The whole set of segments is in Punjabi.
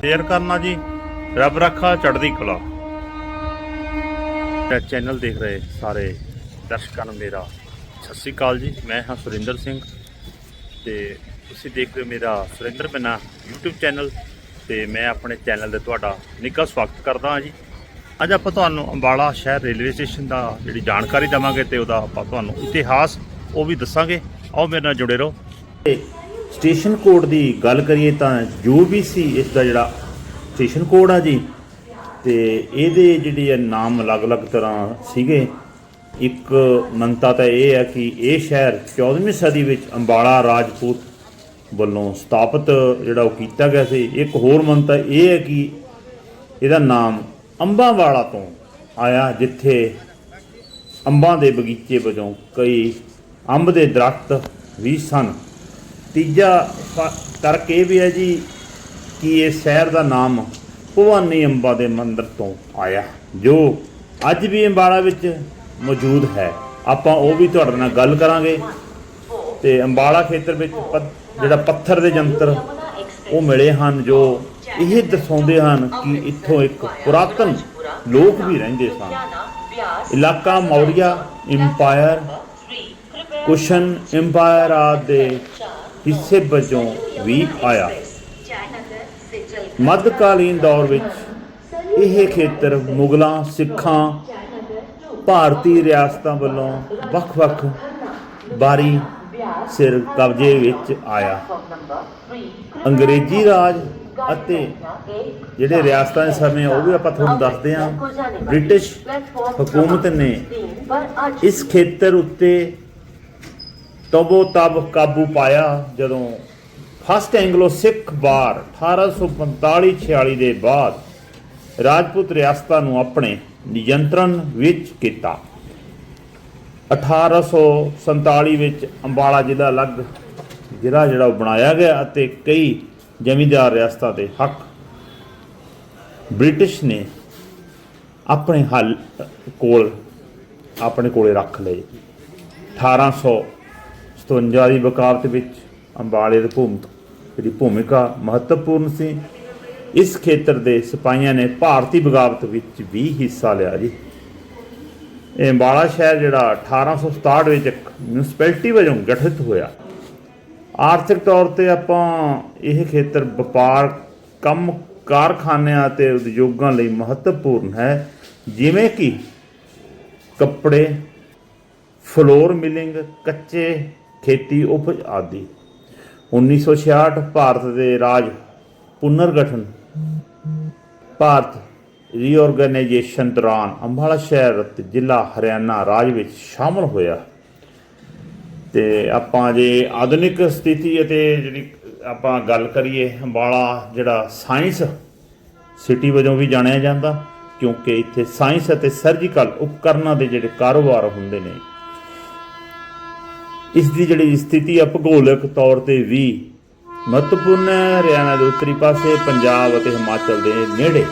ਸ਼ੇਅਰ ਕਰਨਾ ਜੀ। ਰੱਬ ਰੱਖਾ, ਚੜ੍ਹਦੀ ਕਲਾ। ਤੇ ਚੈਨਲ ਦੇਖ ਰਹੇ ਸਾਰੇ ਦਰਸ਼ਕਾਂ ਨੂੰ ਮੇਰਾ ਸਤਿ ਸ੍ਰੀ ਅਕਾਲ ਜੀ। ਮੈਂ ਹਾਂ ਸੁਰਿੰਦਰ ਸਿੰਘ ਤੇ ਤੁਸੀਂ ਦੇਖ ਰਹੇ ਹੋ ਮੇਰਾ ਸੁਰਿੰਦਰ ਬਿਨਾ YouTube ਚੈਨਲ ਤੇ ਮੈਂ ਆਪਣੇ ਚੈਨਲ ਤੇ ਤੁਹਾਡਾ ਨਿੱਘਾ ਸਵਾਗਤ ਕਰਦਾ ਹਾਂ ਜੀ। ਅੱਜ ਆਪਾਂ ਤੁਹਾਨੂੰ ਅੰਬਾਲਾ ਸ਼ਹਿਰ ਰੇਲਵੇ ਸਟੇਸ਼ਨ ਦਾ ਜਿਹੜੀ ਜਾਣਕਾਰੀ ਦੇਵਾਂਗੇ ਤੇ ਉਹਦਾ ਆਪਾਂ ਤੁਹਾਨੂੰ ਇਤਿਹਾਸ ਉਹ ਵੀ ਦੱਸਾਂਗੇ। ਆਓ ਮੇਰੇ ਨਾਲ ਜੁੜੇ ਰਹੋ। ਸਟੇਸ਼ਨ ਕੋਡ ਦੀ ਗੱਲ ਕਰੀਏ ਤਾਂ ਜੋ ਵੀ ਸੀ, ਇਸ ਦਾ ਜਿਹੜਾ ਸਟੇਸ਼ਨ ਕੋਡ ਆ ਜੀ, ਤੇ ਇਹਦੇ ਜਿਹੜੇ ਆ ਨਾਮ ਅਲੱਗ-ਅਲੱਗ ਤਰ੍ਹਾਂ ਸੀਗੇ। ਇੱਕ ਮੰਨਤਾ ਤਾਂ ਇਹ ਹੈ ਕਿ ਇਹ ਸ਼ਹਿਰ 14ਵੀਂ ਸਦੀ ਵਿੱਚ ਅੰਬਾਲਾ ਰਾਜਪੂਤ ਵੱਲੋਂ ਸਥਾਪਿਤ ਜਿਹੜਾ ਉਹ ਕੀਤਾ ਗਿਆ ਸੀ। ਇੱਕ ਹੋਰ ਮੰਨਤਾ ਇਹ ਹੈ ਕਿ ਇਹਦਾ ਨਾਮ ਅੰਬਾਂ ਵਾਲਾ ਤੋਂ ਆਇਆ, ਜਿੱਥੇ ਅੰਬਾਂ ਦੇ ਬਗੀਚੇ ਵਜੋਂ ਕਈ ਅੰਬ ਦੇ ਦਰਖਤ ਵੀ ਸਨ। ਤੀਜਾ ਤਰਕ ਇਹ ਵੀ ਹੈ ਜੀ ਕਿ ਇਹ ਸ਼ਹਿਰ ਦਾ ਨਾਮ ਭਵਾਨੀ ਅੰਬਾ ਦੇ ਮੰਦਿਰ ਤੋਂ ਆਇਆ, ਜੋ ਅੱਜ ਵੀ ਅੰਬਾਲਾ ਵਿੱਚ ਮੌਜੂਦ ਹੈ। ਆਪਾਂ ਉਹ ਵੀ ਤੁਹਾਡੇ ਨਾਲ ਗੱਲ ਕਰਾਂਗੇ ਤੇ ਅੰਬਾਲਾ ਖੇਤਰ ਵਿੱਚ ਪ- ਜਿਹੜਾ ਪੱਥਰ ਦੇ ਯੰਤਰ ਉਹ ਮਿਲੇ ਹਨ, ਜੋ ਇਹ ਦਰਸਾਉਂਦੇ ਹਨ ਕਿ ਇੱਥੋਂ ਇੱਕ ਪੁਰਾਤਨ ਲੋਕ ਵੀ ਰਹਿੰਦੇ ਸਨ। ਇਲਾਕਾ ਮੌਰੀਆ ਇੰਪਾਇਰ ਕੁਸ਼ਨ ਇੰਪਾਇਰ ਆਦਿ ਦੇ ਹਿੱਸੇ ਵਜੋਂ ਵੀ ਆਇਆ। ਮੱਧਕਾਲੀਨ ਦੌਰ ਵਿੱਚ ਇਹ ਖੇਤਰ ਮੁਗਲਾਂ, ਸਿੱਖਾਂ, ਭਾਰਤੀ ਰਿਆਸਤਾਂ ਵੱਲੋਂ ਵੱਖ-ਵੱਖ ਬਾਰੀ ਸਿਰ ਕਬਜ਼ੇ ਵਿੱਚ ਆਇਆ। ਅੰਗਰੇਜ਼ੀ ਰਾਜ ਅਤੇ ਜਿਹੜੇ ਰਿਆਸਤਾਂ ਦੇ ਸਮੇਂ, ਉਹ ਵੀ ਆਪਾਂ ਤੁਹਾਨੂੰ ਦੱਸਦੇ ਹਾਂ, ਬ੍ਰਿਟਿਸ਼ ਹਕੂਮਤ ਨੇ ਇਸ ਖੇਤਰ ਉੱਤੇ ਤਬੋ ਤਬ ਕਾਬੂ ਪਾਇਆ ਜਦੋਂ ਫਸਟ ਐਂਗਲੋ ਸਿੱਖ ਵਾਰ 1845-46 ਦੇ ਬਾਅਦ ਰਾਜਪੂਤ ਰਿਆਸਤਾਂ ਨੂੰ ਆਪਣੇ ਨਿਯੰਤਰਣ ਵਿੱਚ ਕੀਤਾ। 1847 ਵਿੱਚ ਅੰਬਾਲਾ ਜ਼ਿਲ੍ਹਾ ਅਲੱਗ ਜ਼ਿਲ੍ਹਾ ਜਿਹੜਾ ਉਹ ਬਣਾਇਆ ਗਿਆ ਅਤੇ ਕਈ ਜ਼ਮੀਂਦਾਰ ਰਿਆਸਤਾਂ ਦੇ ਹੱਕ ਬ੍ਰਿਟਿਸ਼ ਨੇ ਆਪਣੇ ਹੱਲ ਕੋਲ, ਆਪਣੇ ਕੋਲੇ ਰੱਖ ਲਏ। 1857 ਦੀ ਵਕਾਲਤ ਵਿੱਚ ਅੰਬਾਲੇ ਦੀ ਭੂਮਿਕਾ ਜਿਹੜੀ ਭੂਮਿਕਾ ਮਹੱਤਵਪੂਰਨ ਸੀ। ਇਸ ਖੇਤਰ ਦੇ ਸਿਪਾਹੀਆਂ ਨੇ ਭਾਰਤੀ ਬਗਾਵਤ ਵਿੱਚ ਵੀ ਹਿੱਸਾ ਲਿਆ ਜੀ। ਇਹ ਅੰਬਾਲਾ ਸ਼ਹਿਰ ਜਿਹੜਾ 1867 ਵਿੱਚ ਇੱਕ ਮਿਊਨਿਸਪੈਲਿਟੀ ਵਜੋਂ ਗਠਿਤ ਹੋਇਆ। ਆਰਥਿਕ ਤੌਰ ਤੇ ਆਪਾਂ ਇਹ ਖੇਤਰ ਵਪਾਰ, ਕੰਮ ਕਾਰਖਾਨਿਆਂ ਅਤੇ ਉਦਯੋਗਾਂ ਲਈ ਮਹੱਤਵਪੂਰਨ ਹੈ। ਜਿਵੇਂ ਕਿ ਕੱਪੜੇ, ਫਲੋਰ ਮਿਲਿੰਗ, ਕੱਚੇ ਖੇਤੀ ਉਪਜ ਆਦਿ 1966 ਭਾਰਤ ਦੇ ਰਾਜ ਪੁਨਰਗਠਨ। ਭਾਰਤ ਰੀਆਰਗੇਨਾਈਜੇਸ਼ਨ ਦੌਰਾਨ ਅੰਬਾਲਾ ਸ਼ਹਿਰ ਅਤੇ ਜ਼ਿਲ੍ਹਾ ਹਰਿਆਣਾ ਰਾਜ ਵਿੱਚ ਸ਼ਾਮਲ ਹੋਇਆ। ਤੇ ਆਪਾਂ ਜੇ ਆਧੁਨਿਕ ਸਥਿਤੀ ਅਤੇ ਜਿਹੜੀ ਆਪਾਂ ਗੱਲ ਕਰੀਏ ਅੰਬਾਲਾ ਜਿਹੜਾ ਸਾਇੰਸ ਸਿਟੀ ਵਜੋਂ ਵੀ ਜਾਣਿਆ ਜਾਂਦਾ, ਕਿਉਂਕਿ ਇੱਥੇ ਸਾਇੰਸ ਅਤੇ ਸਰਜੀਕਲ ਉਪਕਰਨਾਂ ਦੇ ਜਿਹੜੇ ਕਾਰੋਬਾਰ ਹੁੰਦੇ ਨੇ ਇਸ ਦੀ ਜਿਹੜੀ ਸਥਿਤੀ ਆ ਭੂਗੋਲਿਕ ਤੌਰ ਤੇ ਵੀ ਮਹੱਤਵਪੂਰਨ ਹੈ। ਹਰਿਆਣਾ ਦੇ ਉੱਤਰੀ ਪਾਸੇ, ਪੰਜਾਬ ਅਤੇ ਹਿਮਾਚਲ ਦੇ ਨੇੜੇ।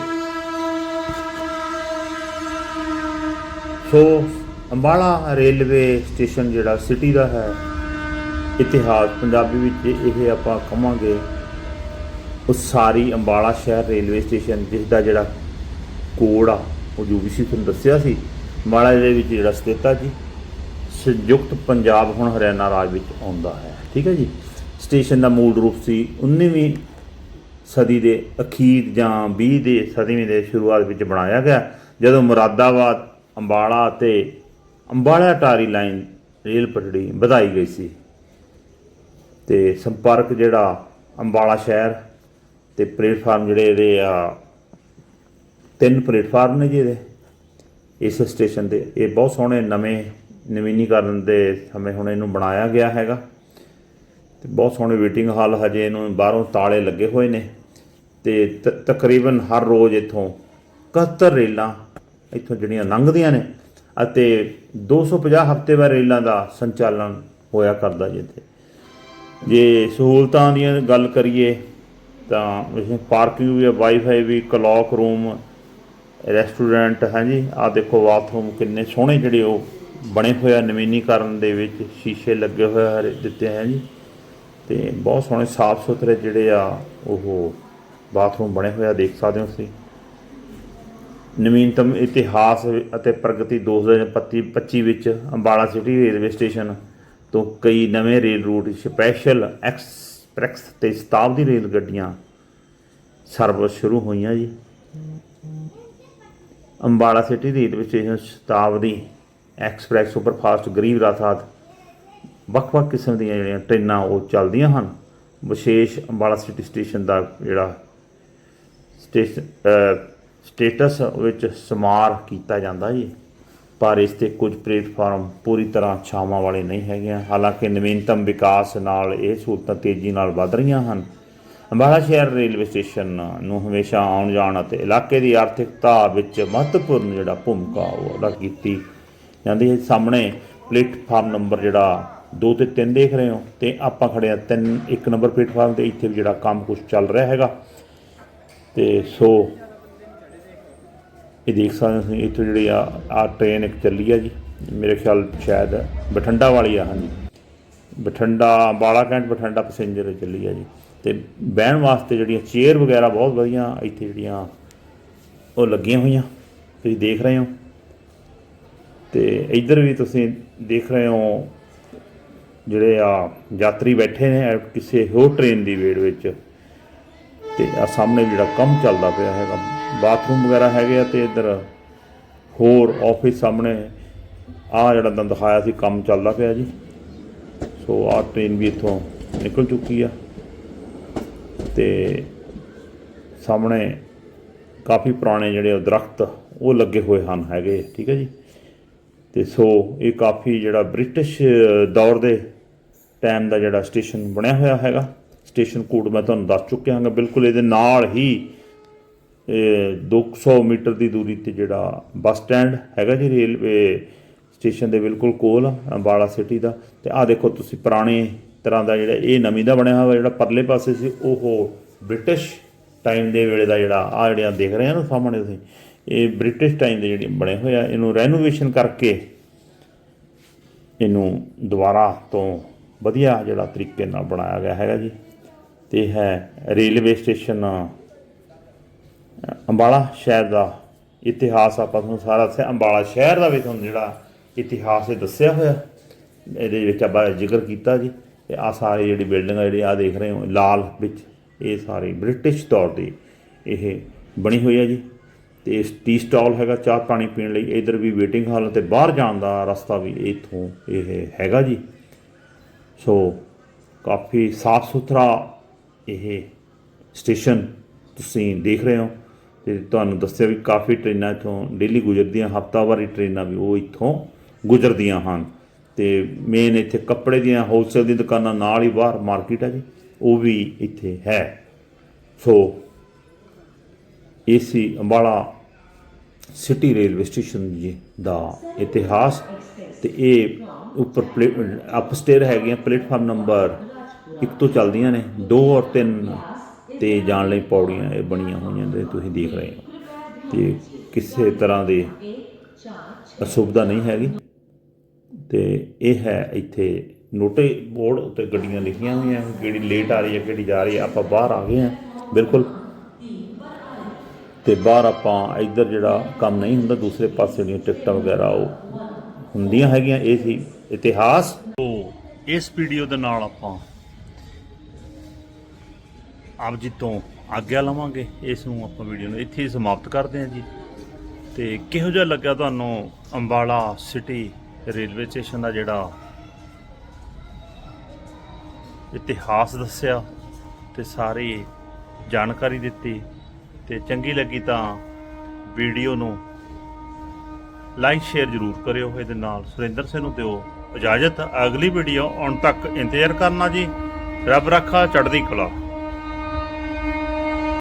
ਸੋ, ਅੰਬਾਲਾ ਰੇਲਵੇ ਸਟੇਸ਼ਨ ਜਿਹੜਾ ਸਿਟੀ ਦਾ ਹੈ, ਇਤਿਹਾਸ ਪੰਜਾਬੀ ਵਿੱਚ ਇਹ ਆਪਾਂ ਕਹਾਂਗੇ ਉਸਾਰੀ ਅੰਬਾਲਾ ਸ਼ਹਿਰ ਰੇਲਵੇ ਸਟੇਸ਼ਨ ਜਿਸ ਦਾ ਜਿਹੜਾ ਕੋਡ ਆ, ਉਹ ਜੋ ਵੀ ਸੀ ਤੁਹਾਨੂੰ ਦੱਸਿਆ ਸੀ। ਅੰਬਾਲਾ ਦੇ ਵਿੱਚ ਜਿਹੜਾ ਸਥਿਤ ਆ ਜੀ। ਸੰਯੁਕਤ ਪੰਜਾਬ ਹੁਣ ਹਰਿਆਣਾ ਰਾਜ ਵਿੱਚ ਆਉਂਦਾ ਹੈ। ਠੀਕ ਹੈ ਜੀ? ਸਟੇਸ਼ਨ ਦਾ ਮੂਲ ਰੂਪ ਸੀ 19ਵੀਂ ਸਦੀ ਦੇ ਅਖੀਰ ਜਾਂ 20 ਦੇ ਸਦੀਵੀਂ ਦੇ ਸ਼ੁਰੂਆਤ ਵਿੱਚ ਬਣਾਇਆ ਗਿਆ, ਜਦੋਂ ਮੁਰਾਦਾਬਾਦ, ਅੰਬਾਲਾ ਅਤੇ ਅੰਬਾਲਾ ਟਾਰੀ ਲਾਈਨ ਰੇਲ ਪਟੜੀ ਵਧਾਈ ਗਈ ਸੀ। ਤੇ ਸੰਪਰਕ ਜਿਹੜਾ ਅੰਬਾਲਾ ਸ਼ਹਿਰ ਤੇ ਪਲੇਟਫਾਰਮ ਜਿਹੜੇ ਇਹਦੇ ਆ, ਤਿੰਨ ਪਲੇਟਫਾਰਮ ਨੇ ਜੀ ਇਹਦੇ। ਇਸ ਸਟੇਸ਼ਨ 'ਤੇ ਇਹ ਬਹੁਤ ਸੋਹਣੇ ਨਵੇਂ ਨਵੀਨੀਕਰਨ ਦੇ ਸਮੇਂ ਹੁਣ ਇਹਨੂੰ ਬਣਾਇਆ ਗਿਆ ਹੈਗਾ। ਤੇ ਬਹੁਤ ਸੋਹਣੇ ਵੇਟਿੰਗ ਹਾਲ ਹਜੇ ਇਹਨੂੰ ਬਾਹਰੋਂ ਤਾਲੇ ਲੱਗੇ ਹੋਏ ਨੇ। ਤੇ ਤਕਰੀਬਨ ਹਰ ਰੋਜ਼ ਇੱਥੋਂ 71 ਰੇਲਾਂ ਇੱਥੋਂ ਜਿਹੜੀਆਂ ਲੰਘਦੀਆਂ ਨੇ ਅਤੇ 250 ਹਫ਼ਤੇਵਾਰ ਰੇਲਾਂ ਦਾ ਸੰਚਾਲਨ ਹੋਇਆ ਕਰਦਾ ਜੀ ਇੱਥੇ। ਜੇ ਸਹੂਲਤਾਂ ਦੀਆਂ ਗੱਲ ਕਰੀਏ ਤਾਂ ਪਾਰਕਿੰਗ ਵੀ ਹੈ ਵਾਈਫਾਈ ਵੀ ਕਲੌਕ ਰੂਮ ਰੈਸਟੋਰੈਂਟ ਹੈ ਜੀ ਆ ਦੇਖੋ ਬਾਥਰੂਮ ਕਿੰਨੇ ਸੋਹਣੇ ਜਿਹੜੇ ਉਹ ਬਣੇ ਹੋਏ ਆ, ਨਵੀਨੀਕਰਨ ਦੇ ਵਿੱਚ ਸ਼ੀਸ਼ੇ ਲੱਗੇ ਹੋਏ ਆ ਦਿੱਤੇ ਹੈ ਜੀ। ਤੇ ਬਹੁਤ ਸੋਹਣੇ ਸਾਫ਼ ਸੁਥਰੇ ਜਿਹੜੇ ਆ, ਉਹ ਬਾਥਰੂਮ ਬਣੇ ਹੋਇਆ ਦੇਖ ਸਕਦੇ ਹੋ ਤੁਸੀਂ। ਨਵੀਨਤਮ ਇਤਿਹਾਸ ਅਤੇ ਪ੍ਰਗਤੀ 2025 ਵਿੱਚ ਅੰਬਾਲਾ ਸਿਟੀ ਰੇਲਵੇ ਸਟੇਸ਼ਨ ਤੋਂ ਕਈ ਨਵੇਂ ਰੇਲ ਰੂਟ ਸਪੈਸ਼ਲ ਐਕਸਪ੍ਰੈਸ ਤੇ ਸ਼ਤਾਬਦੀ ਰੇਲ ਗੱਡੀਆਂ ਸਰਵਿਸ ਸ਼ੁਰੂ ਹੋਈਆਂ ਜੀ। Ambala city railway station Shatabdi express superfast Garib Rath ਆਦਿ ਵੱਖ-ਵੱਖ ਕਿਸਮ ਦੀਆਂ ਜਿਹੜੀਆਂ ਟ੍ਰੇਨਾਂ ਉਹ ਚੱਲਦੀਆਂ ਹਨ। ਵਿਸ਼ੇਸ਼ ਅੰਬਾਲਾ ਸਿਟੀ ਸਟੇਸ਼ਨ ਦਾ ਜਿਹੜਾ ਸਟੇਸ਼ਨ ਸਟੇਟਸ ਵਿੱਚ ਸਮਾਰ ਕੀਤਾ ਜਾਂਦਾ ਜੀ। ਪਰ ਇਸ ਤੇ ਕੁਝ ਪਲੇਟਫਾਰਮ ਪੂਰੀ ਤਰ੍ਹਾਂ ਛਾਵਾਂ ਵਾਲੇ ਨਹੀਂ ਹੈਗੇ। ਹਾਲਾਂਕਿ ਨਵੀਨਤਮ ਵਿਕਾਸ ਨਾਲ ਇਹ ਸਹੂਲਤਾਂ ਤੇਜ਼ੀ ਨਾਲ ਵਧ ਰਹੀਆਂ ਹਨ। ਅੰਬਾਲਾ ਸ਼ਹਿਰ ਰੇਲਵੇ ਸਟੇਸ਼ਨ ਨੂੰ ਹਮੇਸ਼ਾ ਆਉਣ ਜਾਣ ਅਤੇ ਇਲਾਕੇ ਦੀ ਆਰਥਿਕਤਾ ਵਿੱਚ ਮਹੱਤਵਪੂਰਨ ਜਿਹੜਾ ਭੂਮਿਕਾ ਉਹ ਅਦਾ ਕੀਤੀ ਜਾਂਦੀ ਹੈ ਸਾਹਮਣੇ ਪਲੇਟਫਾਰਮ ਨੰਬਰ ਜਿਹੜਾ 2 ਤੇ 3 ਦੇਖ ਰਹੇ ਹੋ ਤੇ ਆਪਾਂ ਖੜੇ ਆ 3 ਇੱਕ ਨੰਬਰ ਪਲੇਟਫਾਰਮ ਤੇ, ਇੱਥੇ ਵੀ ਜਿਹੜਾ ਕੰਮ ਕੁਝ ਚੱਲ ਰਿਹਾ ਹੈਗਾ। ਤੇ ਸੋ ਇਹ ਦੇਖ ਸਕਦੇ ਤੁਸੀਂ, ਇੱਥੇ ਜਿਹੜੀ ਆ ਆ ਟ੍ਰੇਨ ਇੱਕ ਚੱਲੀ ਆ ਜੀ। ਮੇਰੇ ਖਿਆਲ ਸ਼ਾਇਦ ਬਠੰਡਾ ਵਾਲੀ ਆ, ਹਾਂਜੀ। ਬਠੰਡਾ, ਬਾਲਾ ਕੈਂਟ ਬਠੰਡਾ ਪੈਸੇਂਜਰ ਚੱਲੀ ਆ ਜੀ। ਤੇ ਬਹਿਣ ਵਾਸਤੇ ਜਿਹੜੀਆਂ ਚੇਅਰ ਵਗੈਰਾ ਬਹੁਤ ਵਧੀਆ ਇੱਥੇ ਜਿਹੜੀਆਂ ਉਹ ਲੱਗੀਆਂ ਹੋਈਆਂ। ਤੁਸੀਂ ਦੇਖ ਰਹੇ ਹੋ। ਤੇ ਇੱਧਰ ਵੀ ਤੁਸੀਂ ਦੇਖ ਰਹੇ ਹੋ ਜਿਹੜੇ ਆ ਯਾਤਰੀ ਬੈਠੇ ਨੇ ਕਿਸੇ ਹੋਰ ਟ੍ਰੇਨ ਦੀ ਵੇੜ ਵਿੱਚ। ਤੇ ਆ ਸਾਹਮਣੇ ਜਿਹੜਾ ਕੰਮ ਚੱਲਦਾ ਪਿਆ ਹੈਗਾ ਬਾਥਰੂਮ ਵਗੈਰਾ ਹੈਗੇ ਆ ਤੇ ਇੱਧਰ ਹੋਰ ਆਫਿਸ ਸਾਹਮਣੇ ਆ ਜਿਹੜਾ ਤੁਹਾਨੂੰ ਦਿਖਾਇਆ ਸੀ, ਕੰਮ ਚੱਲਦਾ ਪਿਆ ਜੀ। ਸੋ ਆ ਟ੍ਰੇਨ ਵੀ ਇੱਥੋਂ ਨਿਕਲ ਚੁੱਕੀ ਆ। ਤੇ ਸਾਹਮਣੇ ਕਾਫੀ ਪੁਰਾਣੇ ਜਿਹੜੇ ਉਹ ਦਰਖਤ ਉਹ ਲੱਗੇ ਹੋਏ ਹਨ ਹੈਗੇ, ਠੀਕ ਹੈ ਜੀ। ਤੇ ਸੋ ਇਹ ਕਾਫੀ ਜਿਹੜਾ ਬ੍ਰਿਟਿਸ਼ ਦੌਰ ਦੇ ਟਾਈਮ ਦਾ ਜਿਹੜਾ ਸਟੇਸ਼ਨ ਬਣਿਆ ਹੋਇਆ ਹੈਗਾ। ਸਟੇਸ਼ਨ ਕੋਡ ਮੈਂ ਤੁਹਾਨੂੰ ਦੱਸ ਚੁੱਕਿਆ ਹਾਂਗਾ ਬਿਲਕੁਲ ਇਹਦੇ ਨਾਲ ਹੀ ਇਹ 200 ਮੀਟਰ ਦੀ ਦੂਰੀ ਤੇ ਜਿਹੜਾ ਬੱਸ ਸਟੈਂਡ ਹੈਗਾ ਜੀ ਰੇਲਵੇ ਸਟੇਸ਼ਨ ਦੇ ਬਿਲਕੁਲ ਕੋਲ ਆ, ਅੰਬਾਲਾ ਸਿਟੀ ਦਾ। ਤੇ ਆ ਦੇਖੋ ਤੁਸੀਂ ਪੁਰਾਣੇ ਤਰ੍ਹਾਂ ਦਾ ਜਿਹੜਾ ਇਹ ਨਵੀਂ ਦਾ ਬਣਿਆ ਹੋਇਆ ਜਿਹੜਾ ਪਰਲੇ ਪਾਸੇ ਸੀ ਉਹ ਬ੍ਰਿਟਿਸ਼ ਟਾਈਮ ਦੇ ਵੇਲੇ ਦਾ ਜਿਹੜਾ ਆ ਜਿਹੜੀਆਂ ਦੇਖ ਰਹੇ ਆ ਨਾ ਸਾਹਮਣੇ ਤੁਸੀਂ ਇਹ ਬ੍ਰਿਟਿਸ਼ ਟਾਈਮ ਦੇ ਜਿਹੜੇ ਬਣੇ ਹੋਏ ਆ, ਇਹਨੂੰ ਰੈਨੋਵੇਸ਼ਨ ਕਰਕੇ ਇਹਨੂੰ ਦੁਬਾਰਾ ਤੋਂ ਵਧੀਆ ਜਿਹੜਾ ਤਰੀਕੇ ਨਾਲ ਬਣਾਇਆ ਗਿਆ ਹੈਗਾ ਜੀ। ਤੇ ਹੈ ਰੇਲਵੇ ਸਟੇਸ਼ਨ ਅੰਬਾਲਾ ਸ਼ਹਿਰ ਦਾ ਇਤਿਹਾਸ ਆਪਾਂ ਤੁਹਾਨੂੰ ਸਾਰਾ ਦੱਸਿਆ। ਅੰਬਾਲਾ ਸ਼ਹਿਰ ਦਾ ਵੀ ਤੁਹਾਨੂੰ ਜਿਹੜਾ ਇਤਿਹਾਸ ਇਹ ਦੱਸਿਆ ਹੋਇਆ। ਇਹਦੇ ਵਿੱਚ ਆਪਾਂ ਜ਼ਿਕਰ ਕੀਤਾ ਜੀ। ਤੇ ਆ ਸਾਰੀ ਜਿਹੜੀ ਬਿਲਡਿੰਗ ਆ ਜਿਹੜੀ ਆ ਦੇਖ ਰਹੇ ਹੋ, ਲਾਲ ਵਿੱਚ ਇਹ ਸਾਰੀ ਬ੍ਰਿਟਿਸ਼ ਤੌਰ ਦੀ ਇਹ ਬਣੀ ਹੋਈ ਹੈ ਜੀ। ਤੇ ਟੀ ਸਟਾਲ ਹੈਗਾ ਚਾਹ ਪਾਣੀ ਪੀਣ ਲਈ। ਇਧਰ ਵੀ ਵੇਟਿੰਗ ਹਾਲ ਤੇ ਬਾਹਰ ਜਾਣ ਦਾ ਰਸਤਾ ਵੀ ਇੱਥੋਂ ਇਹ ਹੈਗਾ ਜੀ। ਸੋ ਕਾਫੀ ਸਾਫ਼ ਸੁਥਰਾ ਇਹ ਸਟੇਸ਼ਨ ਤੁਸੀਂ ਦੇਖ ਰਹੇ ਹੋ ਤੇ ਤੁਹਾਨੂੰ ਦੱਸਿਆ ਵੀ ਕਾਫੀ ਟ੍ਰੇਨਾਂ ਇੱਥੋਂ ਡੇਲੀ ਗੁਜ਼ਰਦੀਆਂ, ਹਫਤਾਵਾਰੀ ਟ੍ਰੇਨਾਂ ਵੀ ਉਹ ਇੱਥੋਂ ਗੁਜ਼ਰਦੀਆਂ ਹਨ। ਤੇ ਮੇਨ ਇੱਥੇ ਕੱਪੜੇ ਦੀਆਂ ਹੋਲਸੇਲ ਦੀ ਦੁਕਾਨਾਂ ਨਾਲ ਹੀ ਬਾਹਰ ਮਾਰਕੀਟ ਹੈ ਜੀ। ਉਹ ਵੀ ਇੱਥੇ ਹੈ। ਸੋ ਇਹ ਸੀ Ambala city railway station ji ਦਾ ਇਤਿਹਾਸ ਤੇ ਇਹ ਉੱਪਰ ਅਪਸਟੇਅਰ ਹੈਗੀਆਂ ਪਲੇਟਫਾਰਮ ਨੰਬਰ 1 ਤੋਂ ਚੱਲਦੀਆਂ ਨੇ 2 ਔਰ 3 ਤੇ ਜਾਣ ਲਈ ਪੌੜੀਆਂ ਇਹ ਬਣੀਆਂ ਹੋਈਆਂ ਨੇ, ਤੁਸੀਂ ਦੇਖ ਰਹੇ ਹੋ। ਤੇ ਕਿਸੇ ਤਰ੍ਹਾਂ ਦੇ ਅਸੁਵਿਧਾ ਨਹੀਂ ਹੈਗੀ। ਤੇ ਇਹ ਹੈ ਇੱਥੇ ਨੋਟੇ ਬੋਰਡ ਉੱਤੇ ਗੱਡੀਆਂ ਲਿਖੀਆਂ ਹੋਈਆਂ ਕਿਹੜੀ ਲੇਟ ਆ ਰਹੀ ਹੈ, ਕਿਹੜੀ ਜਾ ਰਹੀ ਹੈ, ਆਪਾਂ ਬਾਹਰ ਆ ਗਏ ਹਾਂ। ਬਿਲਕੁਲ ਤੇ ਬਾਹਰ ਆਪਾਂ ਇੱਧਰ ਜਿਹੜਾ ਕੰਮ ਨਹੀਂ ਹੁੰਦਾ, ਦੂਸਰੇ ਪਾਸੇ ਦੀਆਂ ਟਿਕਟਾਂ ਵਗੈਰਾ ਉਹ ਹੁੰਦੀਆਂ ਹੈਗੀਆਂ, ਇਹ ਸੀ ਇਤਿਹਾਸ। ਇਸ ਵੀਡੀਓ ਦੇ ਨਾਲ ਆਪਾਂ ਆਪ ਜੀ ਤੋਂ ਆਗਿਆ ਲਵਾਂਗੇ। ਇਸ ਨੂੰ ਆਪਾਂ ਵੀਡੀਓ ਨੂੰ ਇੱਥੇ ਹੀ ਸਮਾਪਤ ਕਰਦੇ ਹਾਂ ਜੀ। ਤੇ ਕਿਹੋ ਜਿਹਾ ਲੱਗਾ ਤੁਹਾਨੂੰ ਅੰਬਾਲਾ ਸਿਟੀ ਰੇਲਵੇ ਸਟੇਸ਼ਨ ਦਾ ਜਿਹੜਾ ਇਤਿਹਾਸ ਦੱਸਿਆ ਤੇ ਸਾਰੀ ਜਾਣਕਾਰੀ ਦਿੱਤੀ? ਤੇ ਚੰਗੀ ਲੱਗੀ ਤਾਂ ਵੀਡੀਓ ਨੂੰ ਲਾਈਕ, ਸ਼ੇਅਰ ਜ਼ਰੂਰ ਕਰਿਓ। ਇਹਦੇ ਨਾਲ ਸੁਰਿੰਦਰ ਸਿੰਘ ਨੂੰ ਦਿਓ ਇਜਾਜ਼ਤ। ਅਗਲੀ ਵੀਡੀਓ ਆਉਣ ਤੱਕ ਇੰਤਜ਼ਾਰ ਕਰਨਾ ਜੀ। ਰੱਬ ਰੱਖਾ, ਚੜ੍ਹਦੀ ਕਲਾ।